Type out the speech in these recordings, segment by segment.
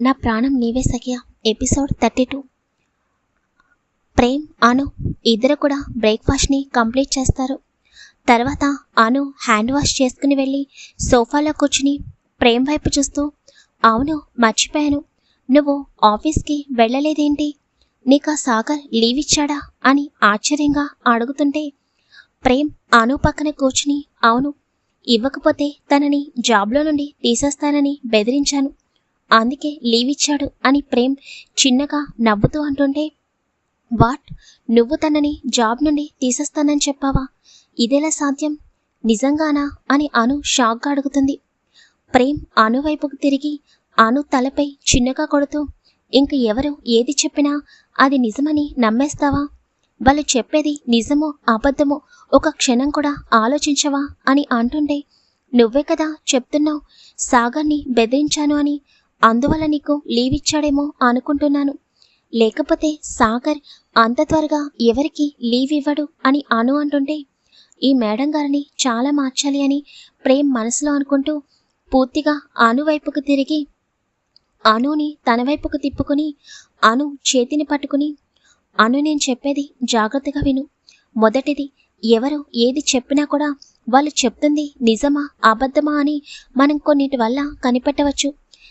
నా ప్రాణం నీవే సఖియా. Episode thirty two. Prem Anu ఇద్దరు కూడా బ్రేక్ఫాస్ట్ని కంప్లీట్ చేస్తారు. తర్వాత అను హ్యాండ్ వాష్ చేసుకుని వెళ్ళి సోఫాలో కూర్చుని ప్రేమ్ వైపు చూస్తూ అవును మర్చిపోయాను. నువ్వు ఆఫీస్కి వెళ్ళలేదేంటి? నీకు ఆ సాగర్ లీవ్ ఇచ్చాడా? అని ఆశ్చర్యంగా అడుగుతుంటే ప్రేమ్ అను పక్కన కూర్చుని అవును ఇవ్వకపోతే తనని జాబ్లో నుండి తీసేస్తానని బెదిరించాను. అందుకే లీవ్ ఇచ్చాడు అని ప్రేమ్ చిన్నగా నవ్వుతూ అంటుంటే వాట్? నువ్వు తనని జాబ్ నుండి తీసేస్తానని చెప్పావా? ఇదెలా సాధ్యం? నిజంగానా? అని అను షాక్గా అడుగుతుంది. ప్రేమ్ అను వైపుకు తిరిగి అను తలపై చిన్నగా కొడుతూ ఇంక ఎవరు? ఏది చెప్పినా అది నిజమని నమ్మేస్తావా? వాళ్ళు చెప్పేది నిజమో అబద్ధమో ఒక క్షణం కూడా ఆలోచించవా? అని అంటుండే నువ్వే కదా చెప్తున్నావు సాగర్ని బెదిరించాను అని అందువల్ల నీకు లీవ్ ఇచ్చాడేమో అనుకుంటున్నాను. లేకపోతే సాగర్ అంత త్వరగా ఎవరికి లీవ్ ఇవ్వడు అని అను అంటుంటే ఈ మేడం గారిని చాలా మార్చాలి అని ప్రేమ్ మనసులో అనుకుంటూ పూర్తిగా అను వైపుకు తిరిగి అనుని తన వైపుకు తిప్పుకుని అను చేతిని పట్టుకుని అను నేను చెప్పేది జాగ్రత్తగా విను. మొదటిది ఎవరు ఏది చెప్పినా కూడా వాళ్ళు చెప్తుంది నిజమా అబద్ధమా అని మనం కొన్నిటి వల్ల కనిపెట్టవచ్చు.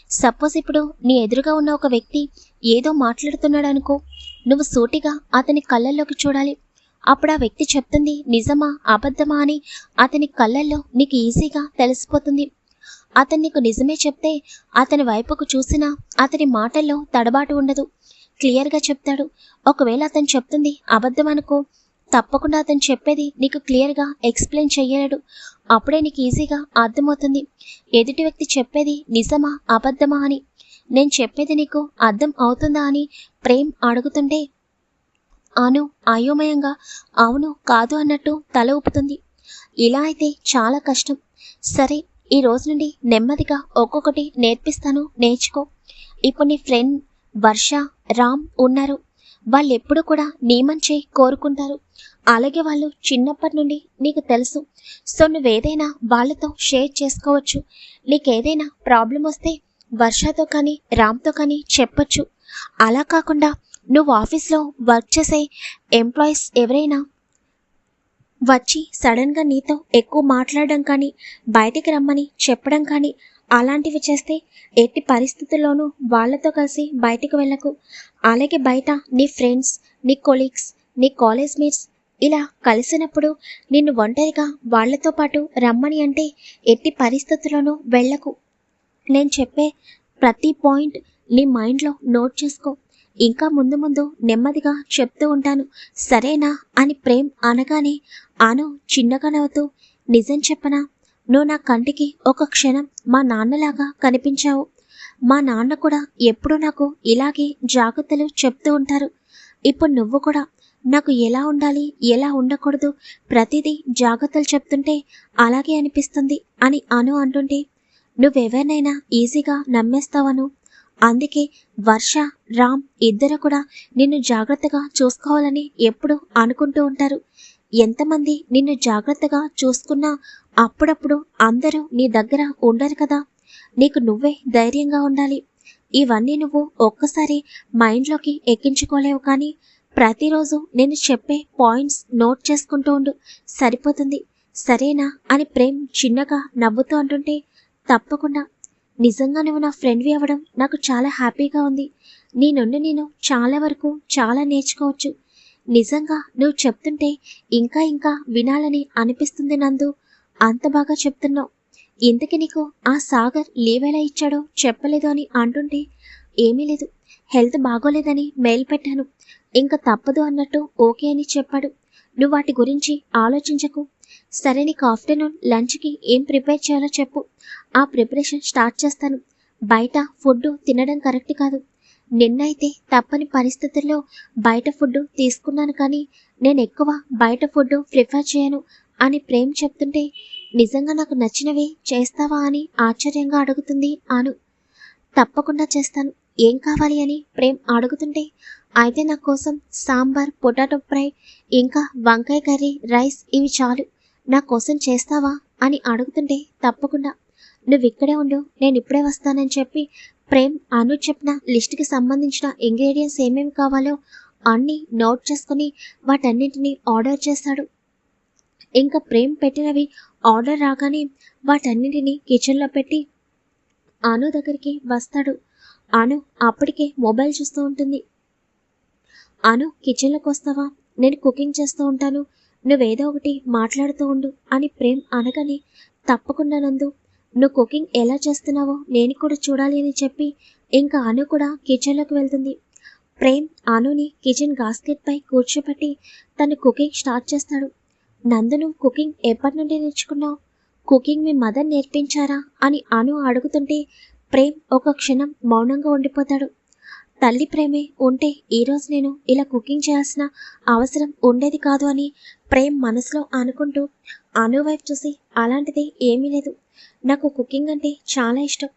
సపోజ్ ఇప్పుడు నీ ఎదురుగా ఉన్న ఒక వ్యక్తి ఏదో మాట్లాడుతున్నాడు అనుకో నువ్వు సూటిగా అతని కళ్ళల్లోకి చూడాలి. అప్పుడు ఆ వ్యక్తి చెప్తుంది నిజమా అబద్ధమా? అని అతని కళ్ళల్లో నీకు ఈజీగా తెలిసిపోతుంది. అతను నీకు నిజమే చెప్తే అతని వైపుకు చూసినా అతని మాటల్లో తడబాటు ఉండదు. క్లియర్గా చెప్తాడు. ఒకవేళ అతను చెప్తుంది అబద్ధం అనుకో తప్పకుండా అతను చెప్పేది నీకు క్లియర్గా ఎక్స్ప్లెయిన్ చెయ్యలేడు. అప్పుడే నీకు ఈజీగా అర్థమవుతుంది. ఎదుటి వ్యక్తి చెప్పేది నిజమా అబద్ధమా అని. నేను చెప్పేది నీకు అర్థం అవుతుందా అని ప్రేమ్ అడుగుతుంటే అను అయోమయంగా అవును కాదు అన్నట్టు తల ఊపుతుంది. ఇలా అయితే చాలా కష్టం. సరే ఈ రోజు నుండి నెమ్మదిగా ఒక్కొక్కటి నేర్పిస్తాను నేర్చుకో. ఇప్పుడు నీ ఫ్రెండ్ వర్ష రామ్ ఉన్నారు. వాళ్ళు ఎప్పుడూ కూడా నీ మంచి కోరుకుంటారు. అలాగే వాళ్ళు చిన్నప్పటి నుండి నీకు తెలుసు. సో నువ్వేదైనా వాళ్ళతో షేర్ చేసుకోవచ్చు. నీకేదైనా ప్రాబ్లం వస్తే వర్షతో కానీ రామ్తో కానీ చెప్పచ్చు. అలా కాకుండా నువ్వు ఆఫీస్లో వర్క్ చేసే ఎంప్లాయీస్ ఎవరైనా వచ్చి సడన్గా నీతో ఎక్కువ మాట్లాడడం కానీ బయటికి రమ్మని చెప్పడం కానీ అలాంటివి చేస్తే ఎట్టి పరిస్థితుల్లోనూ వాళ్ళతో కలిసి బయటికి వెళ్ళకు. అలాగే బయట నీ ఫ్రెండ్స్ నీ కొలీగ్స్ నీ కాలేజ్ మేట్స్ ఇలా కలిసినప్పుడు నిన్ను ఒంటరిగా వాళ్ళతో పాటు రమ్మని అంటే ఎట్టి పరిస్థితుల్లోనూ వెళ్ళకు. నేను చెప్పే ప్రతి పాయింట్ నీ మైండ్లో నోట్ చేసుకో. ఇంకా ముందు ముందు నెమ్మదిగా చెప్తూ ఉంటాను సరేనా? అని ప్రేమ్ అనగానే ఆను చిన్నగా నవ్వుతూ నిజం చెప్పనా? నువ్వు నా కంటికి ఒక క్షణం మా నాన్నలాగా కనిపించావు. మా నాన్న కూడా ఎప్పుడూ నాకు ఇలాగే జాగ్రత్తలు చెప్తూ ఉంటారు. ఇప్పుడు నువ్వు కూడా నాకు ఎలా ఉండాలి ఎలా ఉండకూడదు ప్రతిదీ జాగ్రత్తలు చెప్తుంటే అలాగే అనిపిస్తుంది అని అను అంటుంటే నువ్వెవరినైనా ఈజీగా నమ్మేస్తావను? అందుకే వర్ష రామ్ ఇద్దరు కూడా నిన్ను జాగ్రత్తగా చూసుకోవాలని ఎప్పుడు అనుకుంటూ ఉంటారు. ఎంతమంది నిన్ను జాగ్రత్తగా చూసుకున్నా అప్పుడప్పుడు అందరూ నీ దగ్గర ఉండరు కదా? నీకు నువ్వే ధైర్యంగా ఉండాలి. ఇవన్నీ నువ్వు ఒక్కసారి మైండ్లోకి ఎక్కించుకోలేవు కానీ ప్రతిరోజు నేను చెప్పే పాయింట్స్ నోట్ చేసుకుంటూ ఉండు. సరిపోతుంది. సరేనా? అని ప్రేమ్ చిన్నగా నవ్వుతూ అంటుంటే తప్పకుండా. నిజంగా నువ్వు నా ఫ్రెండ్వి అవ్వడం నాకు చాలా హ్యాపీగా ఉంది. నీ నుండి నేను చాలా వరకు చాలా నేర్చుకోవచ్చు. నిజంగా నువ్వు చెప్తుంటే ఇంకా ఇంకా వినాలని అనిపిస్తుంది నందు. అంత బాగా చెప్తున్నావు. ఇంతకి నీకు ఆ సాగర్ లీవ్ ఎలా ఇచ్చాడో చెప్పలేదు అని అంటుంటే ఏమీ లేదు. హెల్త్ బాగోలేదని మెయిల్ పెట్టాను. ఇంకా తప్పదు అన్నట్టు ఓకే అని చెప్పాడు. నువ్వు వాటి గురించి ఆలోచించకు. సరే నీకు ఆఫ్టర్నూన్ లంచ్కి ఏం ప్రిపేర్ చేయాలో చెప్పు. ఆ ప్రిపరేషన్ స్టార్ట్ చేస్తాను. బయట ఫుడ్ తినడం కరెక్ట్ కాదు. నిన్నైతే తప్పని పరిస్థితుల్లో బయట ఫుడ్ తీసుకున్నాను కానీ నేను ఎక్కువ బయట ఫుడ్ ప్రిఫర్ చేయను అని ప్రేమ్ చెప్తుంటే నిజంగా నాకు నచ్చినవి చేస్తావా అని ఆశ్చర్యంగా అడుగుతుంది అను తప్పకుండా చేస్తాను. ఏం కావాలి అని ప్రేమ్ అడుగుతుంటే అయితే నా కోసం సాంబార్ పొటాటో ఫ్రై ఇంకా వంకాయ కర్రీ రైస్ ఇవి చాలు. నా కోసం చేస్తావా? అని అడుగుతుంటే తప్పకుండా నువ్వు ఇక్కడే ఉండు నేను ఇప్పుడే వస్తానని చెప్పి ప్రేమ్ అను చెప్పిన లిస్ట్కి సంబంధించిన ఇంగ్రీడియంట్స్ ఏమేమి కావాలో అన్నీ నోట్ చేసుకుని వాటన్నింటినీ ఆర్డర్ చేస్తాడు. ఇంకా ప్రేమ్ పెట్టినవి ఆర్డర్ రాగానే వాటన్నింటినీ కిచెన్లో పెట్టి అను దగ్గరికి వస్తాడు. అను అప్పటికే మొబైల్ చూస్తూ ఉంటుంది. అను కిచెన్లోకి వస్తావా? నేను కుకింగ్ చేస్తూ ఉంటాను. నువ్వేదో ఒకటి మాట్లాడుతూ ఉండు అని ప్రేమ్ అనగానే తప్పకుండా నందు. నువ్వు కుకింగ్ ఎలా చేస్తున్నావో నేను కూడా చూడాలి అని చెప్పి ఇంకా అను కూడా కిచెన్లోకి వెళ్తుంది. ప్రేమ్ అనుని కిచెన్ గాస్కెట్పై కూర్చోబెట్టి తను కుకింగ్ స్టార్ట్ చేస్తాడు. నందు నువ్వు కుకింగ్ ఎప్పటి నుండి నేర్చుకున్నావు? కుకింగ్ మీ మదర్ నేర్పించారా? అని అను అడుగుతుంటే ప్రేమ్ ఒక క్షణం మౌనంగా ఉండిపోతాడు. తల్లి ప్రేమే ఉంటే ఈరోజు నేను ఇలా కుకింగ్ చేయాల్సిన అవసరం ఉండేది కాదు అని ప్రేమ్ మనసులో అనుకుంటూ అను వైపు చూసి అలాంటిది ఏమీ లేదు. నాకు కుకింగ్ అంటే చాలా ఇష్టం.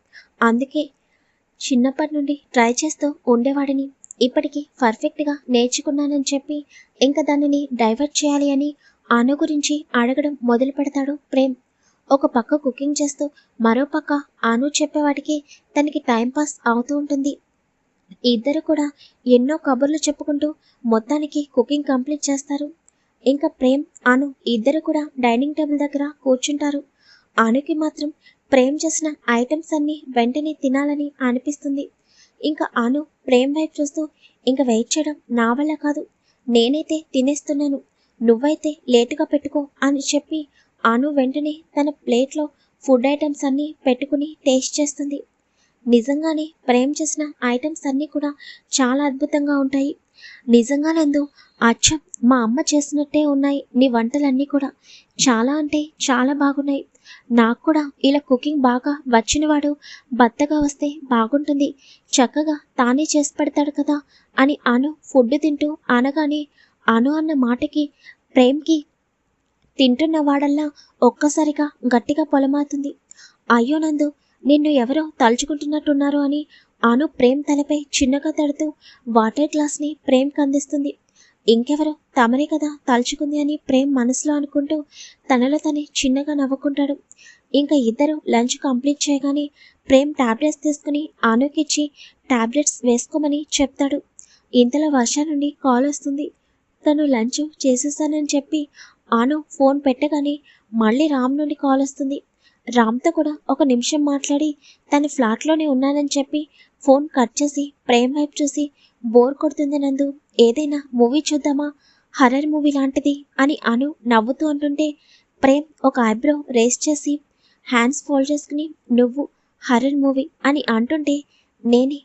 అందుకే చిన్నప్పటి నుండి ట్రై చేస్తూ ఉండేవాడిని. ఇప్పటికీ పర్ఫెక్ట్గా నేర్చుకున్నానని చెప్పి ఇంకా దానిని డైవర్ట్ చేయాలి అని అను గురించి అడగడం మొదలు పెడతాడు ప్రేమ్. ఒక పక్క కుకింగ్ చేస్తూ మరో పక్క ఆను చెప్పేవాటికి తనకి టైంపాస్ అవుతూ ఉంటుంది. ఇద్దరు కూడా ఎన్నో కబుర్లు చెప్పుకుంటూ మొత్తానికి కుకింగ్ కంప్లీట్ చేస్తారు. ఇంకా ప్రేమ్ అను ఇద్దరు కూడా డైనింగ్ టేబుల్ దగ్గర కూర్చుంటారు. అనుకి మాత్రం ప్రేమ్ చేసిన ఐటమ్స్ అన్నీ వెంటనే తినాలని అనిపిస్తుంది. ఇంకా అను ప్రేమ్ వైపు చూస్తూ ఇంకా వెయిట్ చేయడం నా వల్ల కాదు. నేనైతే తినేస్తున్నాను. నువ్వైతే లేటుగా పెట్టుకో అని చెప్పి అను వెంటనే తన ప్లేట్లో ఫుడ్ ఐటమ్స్ అన్నీ పెట్టుకుని టేస్ట్ చేస్తుంది. నిజంగానే ప్రేమ్ చేసిన ఐటమ్స్ అన్నీ కూడా చాలా అద్భుతంగా ఉంటాయి. నిజంగా నందు అచ్చం మా అమ్మ చేసినట్టే ఉన్నాయి. నీ వంటలన్నీ కూడా చాలా అంటే చాలా బాగున్నాయి. నాకు కూడా ఇలా కుకింగ్ బాగా వచ్చినవాడు భర్తగా వస్తే బాగుంటుంది. చక్కగా తానే చేసి పెడతాడు కదా అని అను ఫుడ్ తింటూ అనగానే అను అన్న మాటకి ప్రేమ్కి తింటున్న వాడల్లా ఒక్కసారిగా గట్టిగా పొలమాతుంది అయ్యో నందు నిన్ను ఎవరో తలుచుకుంటున్నట్టున్నారు అని అను ప్రేమ్ తలపై చిన్నగా తడుతూ వాటర్ గ్లాస్ని ప్రేమ్ కందిస్తుంది ఇంకెవరో తమనే కదా తలుచుకుంది అని ప్రేమ్ మనసులో అనుకుంటూ తనలో తనే చిన్నగా నవ్వుకుంటాడు. ఇంకా ఇద్దరు లంచ్ కంప్లీట్ చేయగానే ప్రేమ్ టాబ్లెట్స్ తీసుకుని ఆనుకిచ్చి టాబ్లెట్స్ వేసుకోమని చెప్తాడు. ఇంతలో వర్ష నుండి కాల్ వస్తుంది. తను లంచ్ చేసేసానని చెప్పి ఆను ఫోన్ పెట్టగానే మళ్ళీ రామ్ నుండి కాల్ వస్తుంది. రామ్తో కూడా ఒక నిమిషం మాట్లాడి తన ఫ్లాట్లోనే ఉన్నానని చెప్పి ఫోన్ కట్ చేసి ప్రేమ్ వైపు చూసి బోర్ కొడుతుంది నందు ఏదైనా మూవీ చూద్దామా? హర్రర్ మూవీ లాంటిది అని అను నవ్వుతూ అంటుంటే ప్రేమ్ ఒక ఐబ్రో రేస్ చేసి హ్యాండ్స్ ఫోల్డ్ చేసుకుని నువ్వు హర్రర్ మూవీ అని అంటుంటే నేనే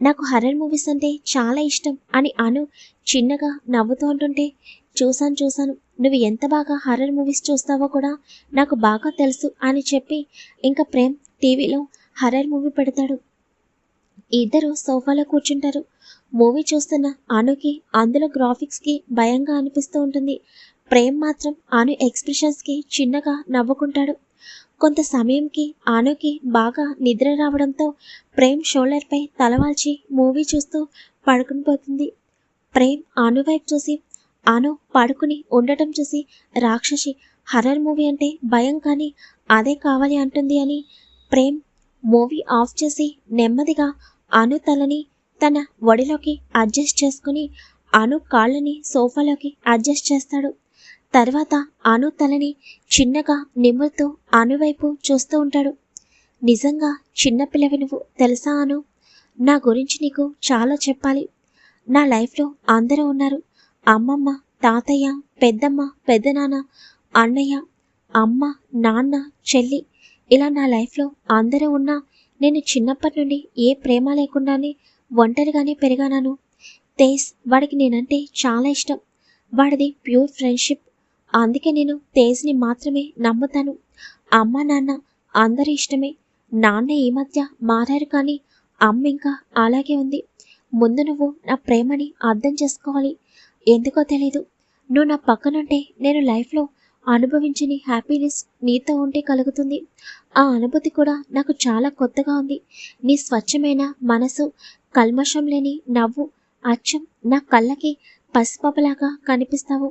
నాకు హర్రర్ మూవీస్ అంటే చాలా ఇష్టం అని అను చిన్నగా నవ్వుతూ అంటుంటే చూశాను చూశాను. నువ్వు ఎంత బాగా హర్రర్ మూవీస్ చూస్తావో కూడా నాకు బాగా తెలుసు అని చెప్పి ఇంకా ప్రేమ్ టీవీలో హర్రర్ మూవీ పెడతాడు. ఇద్దరు సోఫాలో కూర్చుంటారు. మూవీ చూస్తున్న అనుకి అందులో గ్రాఫిక్స్కి భయంగా అనిపిస్తూ ఉంటుంది. ప్రేమ్ మాత్రం అను ఎక్స్ప్రెషన్స్కి చిన్నగా నవ్వుకుంటాడు. కొంత సమయంకి అనుకి బాగా నిద్ర రావడంతో ప్రేమ్ షోల్డర్పై తలవాల్చి మూవీ చూస్తూ పడుకునిపోతుంది ప్రేమ్ ఆను వైపు చూసి అను పడుకుని ఉండటం చూసి రాక్షసి హర్రర్ మూవీ అంటే భయం కానీ అదే కావాలి అంటుంది అని ప్రేమ్ మూవీ ఆఫ్ చేసి నెమ్మదిగా అను తలని తన ఒడిలోకి అడ్జస్ట్ చేసుకుని అను కాళ్ళని సోఫాలోకి అడ్జస్ట్ చేస్తాడు. తర్వాత అను తలని చిన్నగా నిమురుతూ అను వైపు చూస్తూ ఉంటాడు. నిజంగా చిన్నపిల్లవి నువ్వు తెలుసా అను? నా గురించి నీకు చాలా చెప్పాలి. నా లైఫ్లో అందరూ ఉన్నారు. అమ్మమ్మ తాతయ్య పెద్దమ్మ పెద్దనాన్న అన్నయ్య అమ్మ నాన్న చెల్లి ఇలా నా లైఫ్లో అందరూ ఉన్నా నేను చిన్నప్పటి నుండి ఏ ప్రేమ లేకుండానే ఒంటరిగానే పెరిగాను తేజ్ వాడికి నేనంటే చాలా ఇష్టం. వాడిది ప్యూర్ ఫ్రెండ్షిప్. అందుకే నేను తేజ్ని మాత్రమే నమ్ముతాను. అమ్మ నాన్న అందరి ఇష్టమే. నాన్న ఈ మధ్య మారారు కానీ అమ్మ ఇంకా అలాగే ఉంది. ముందు నువ్వు నా ప్రేమని అర్థం చేసుకోవాలి. ఎందుకో తెలీదు. నువ్వు నా పక్కనుంటే నేను లైఫ్లో అనుభవించని హ్యాపీనెస్ నీతో ఉంటే కలుగుతుంది. ఆ అనుభూతి కూడా నాకు చాలా కొత్తగా ఉంది. నీ స్వచ్ఛమైన మనసు కల్మషం లేని నవ్వు అచ్చం నా కళ్ళకి పసిపాపలాగా కనిపిస్తావు.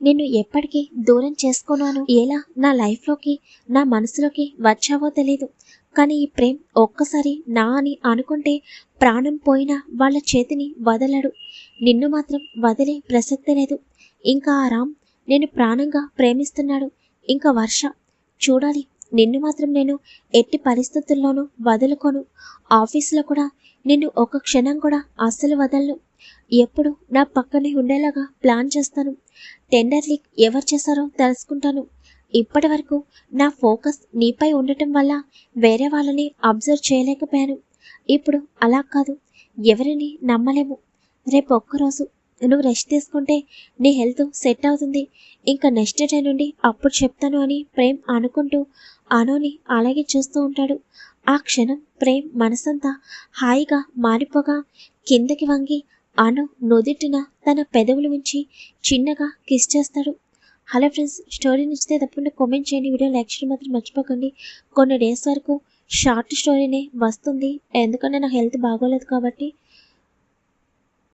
నిన్ను ఎప్పటికీ దూరం చేసుకోనాను ఎలా నా లైఫ్లోకి నా మనసులోకి వచ్చావో తెలీదు. కానీ ఈ ప్రేమ్ ఒక్కసారి నా అని అనుకుంటే ప్రాణం పోయినా వాళ్ళ చేతిని వదలడు. నిన్ను మాత్రం వదిలే ప్రసక్తి లేదు. ఇంకా ఆ రామ్ నేను ప్రాణంగా ప్రేమిస్తున్నాడు. ఇంకా వర్ష చూడాలి. నిన్ను మాత్రం నేను ఎట్టి పరిస్థితుల్లోనూ వదులుకోను. ఆఫీసులో కూడా నిన్ను ఒక క్షణం కూడా అస్సలు వదలను. ఎప్పుడు నా పక్కనే ఉండేలాగా ప్లాన్ చేస్తాను. టెండర్ లీక్ ఎవరు చేశారో తెలుసుకుంటాను. ఇప్పటి వరకు నా ఫోకస్ నీపై ఉండటం వల్ల వేరే వాళ్ళని అబ్జర్వ్ చేయలేకపోయాను. ఇప్పుడు అలా కాదు. ఎవరిని నమ్మలేము. రేపు ఒక్కరోజు నువ్వు రెస్ట్ తీసుకుంటే నీ హెల్త్ సెట్ అవుతుంది. ఇంకా నెక్స్ట్ డే నుండి అప్పుడు చెప్తాను అని ప్రేమ్ అనుకుంటూ అనుని అలాగే చూస్తూ ఉంటాడు. ఆ క్షణం ప్రేమ్ మనసంతా హాయిగా మారిపోగా కిందకి వంగి అను నుదిటిన తన పెదవులు ఉంచి చిన్నగా కిస్ చేస్తాడు. హలో ఫ్రెండ్స్ స్టోరీ నచ్చితే తప్పకుండా కామెంట్ చేయండి. వీడియో లైక్ చేయడం మాత్రం మర్చిపోకండి. కొన్ని డేస్ వరకు షార్ట్ స్టోరీనే వస్తుంది. ఎందుకంటే నా హెల్త్ బాగోలేదు కాబట్టి